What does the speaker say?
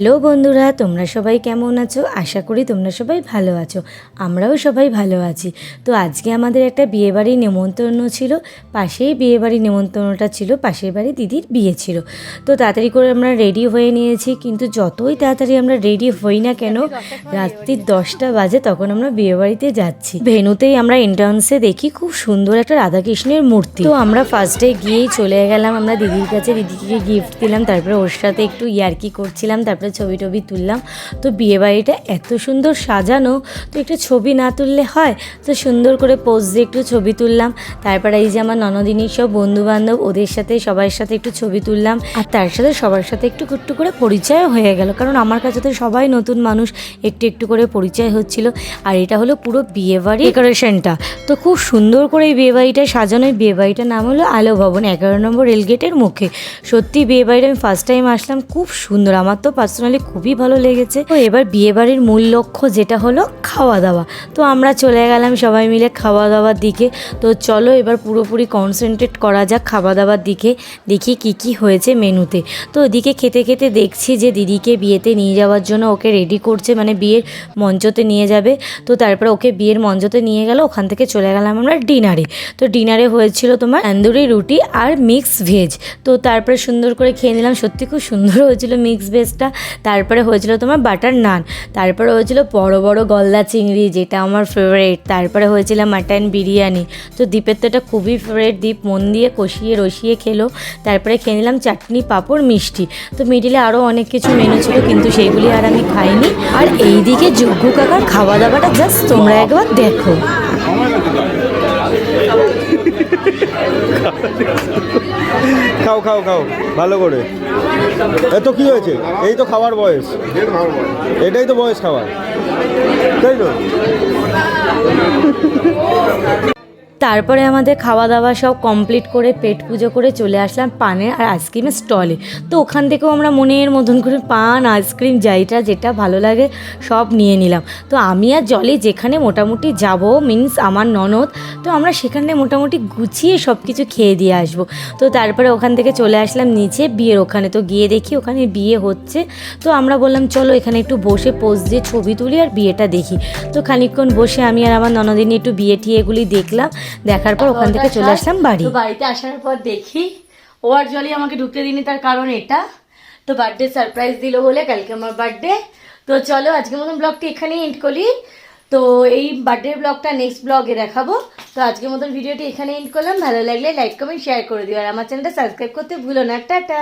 Hello বন্ধুরা, তোমরা সবাই কেমন আছো? আশা করি তোমরা সবাই ভালো আছো। আমরাও সবাই ভালো আছি। তো আজকে আমাদের একটা বিয়েবাড়ির নেমন্তন্ন ছিল। পাশেই বিয়েবাড়ির নেমন্তন্নটা ছিল, পাশের বাড়ি দিদির বিয়ে ছিল। তো তাড়াতাড়ি করে আমরা রেডি হয়ে নিয়েছি, কিন্তু যতই তাড়াতাড়ি আমরা রেডি হই না কেন রাত্রির দশটা বাজে তখন আমরা বিয়েবাড়িতে যাচ্ছি। ভেনুতেই আমরা এন্ট্রান্সে দেখি খুব সুন্দর একটা রাধাকৃষ্ণের মূর্তি। তো আমরা ফার্স্টে গিয়েই চলে গেলাম, আমরা দিদির কাছে দিদিকে গিফট দিলাম, তারপরে ওর সাথে একটু ইয়ার্কি করছিলাম, তারপরে ছবি টবি তুললাম। তো বিয়েবাড়িটা এত সুন্দর সাজানো, তো একটু ছবি না তুললে হয়? তো সুন্দর করে পোজ দিয়ে একটু ছবি তুললাম। তারপরে এই যে আমার ননদিনীর সব বন্ধু বান্ধব ওদের সাথে, সবার সাথে একটু ছবি তুললাম। আর তার সাথে, সবার সাথে একটু একটু করে পরিচয়ও হয়ে গেল। কারণ আমার কাছে তো সবাই নতুন মানুষ, একটু একটু করে পরিচয় হচ্ছিল। আর এটা হলো পুরো বিয়েবাড়ি ডেকোরেশনটা তো খুব সুন্দর করে এই বিয়েবাড়িটা সাজানো। এই বিয়েবাড়িটার নাম হলো আলো ভবন, এগারো নম্বর রেলগেটের মুখে। সত্যি বিয়েবাড়িটা আমি ফার্স্ট টাইম আসলাম, খুব সুন্দর। আমার তো পার্সোনালি খুবই ভালো লেগেছে। তো এবার বিয়েবাড়ির মূল লক্ষ্য যেটা হলো খাওয়া দাওয়া তো আমরা চলে গেলাম সবাই মিলে খাওয়া দাওয়ার দিকে। তো চলো এবার পুরোপুরি কনসেন্ট্রেট করা যাক খাওয়া দাওয়ার দিকে। দেখি কি কি হয়েছে মেনুতে। তো ওদিকে খেতে খেতে দেখছি যে দিদিকে বিয়েতে নিয়ে যাওয়ার জন্য ওকে রেডি করছে মানে বিয়ের মঞ্চতে নিয়ে যাবে। তো তারপরে ওকে বিয়ের মঞ্চতে নিয়ে গেল, ওখান থেকে চলে গেলাম আমরা ডিনারে। তো ডিনারে হয়েছিল তোমার তন্দুরি রুটি আর মিক্স ভেজ তো তারপরে সুন্দর করে খেয়ে নিলাম, সত্যি খুব সুন্দর হয়েছিল মিক্স ভেজটা তারপরে হয়েছিল তোমার বাটার নান, তারপরে হয়েছিল বড় বড় গলদা চিংড়ি যেটা আমার ফেভারিট তারপরে হয়েছিল মাটন বিরিয়ানি। তো দীপের তো এটা খুবই ফেভারেট দীপ, মন দিয়ে কষিয়ে রসিয়ে খেলো, তারপরে খেয়ে নিলাম চাটনি, পাঁপড়, মিষ্টি। তো মিডিলে আরও অনেক কিছু মেনু ছিল, কিন্তু সেইগুলি আর আমি খাইনি। আর এইদিকে যজ্ঞ কাকার খাওয়া দাওয়াটা জাস্ট তোমরা একবার দেখো। খাও খাও খাও, ভালো করে। এত কি হয়েছে? এই তো খাওয়ার বয়স। এটাই তো বয়স খাওয়ার। তাই তো? তারপরে আমাদের খাওয়া দাওয়া সব কমপ্লিট করে পেট পুজো করে চলে আসলাম পানের আর আইসক্রিমের স্টলে তো ওখান থেকেও আমরা মনের মতন করে পান আইসক্রিম যাইটা যেটা ভালো লাগে সব নিয়ে নিলাম। তো আমি আর জলে যেখানে মোটামুটি যাব মিন্স আমার ননদ, তো আমরা সেখানে মোটামুটি গুছিয়ে সব কিছু খেয়ে দিয়ে আসব। তো তারপরে ওখান থেকে চলে আসলাম নিচে বিয়ের ওখানে। তো গিয়ে দেখি ওখানে বিয়ে হচ্ছে। তো আমরা বললাম, চলো এখানে একটু বসে পোজ দিয়ে ছবি তুলি আর বিয়েটা দেখি। তো খানিকক্ষণ বসে আমি আর আমার ননদিনী একটু বিয়ে টিয়েগুলি দেখলাম। দেখার পর ওখান থেকে চলে আসলাম বাড়ি। বাড়িতে আসার পর দেখি ও আর জলই আমাকে ঢুকতে দিনি তার কারণ এটা। তো বার্থডে সারপ্রাইজ দিল বলে কালকে আমার বার্থডে তো চলো আজকের মতন ব্লগটা এখানেই এন্ড করি। তো এই বার্থডে ব্লগটা নেক্সট ব্লগে দেখাবো। তো আজকের মতন ভিডিওটি এখানে এন্ড করলাম। ভালো লাগলে লাইক কমেন্ট শেয়ার করে দিও। আর আমার চ্যানেলটা সাবস্ক্রাইব করতে ভুলো না। টাটা!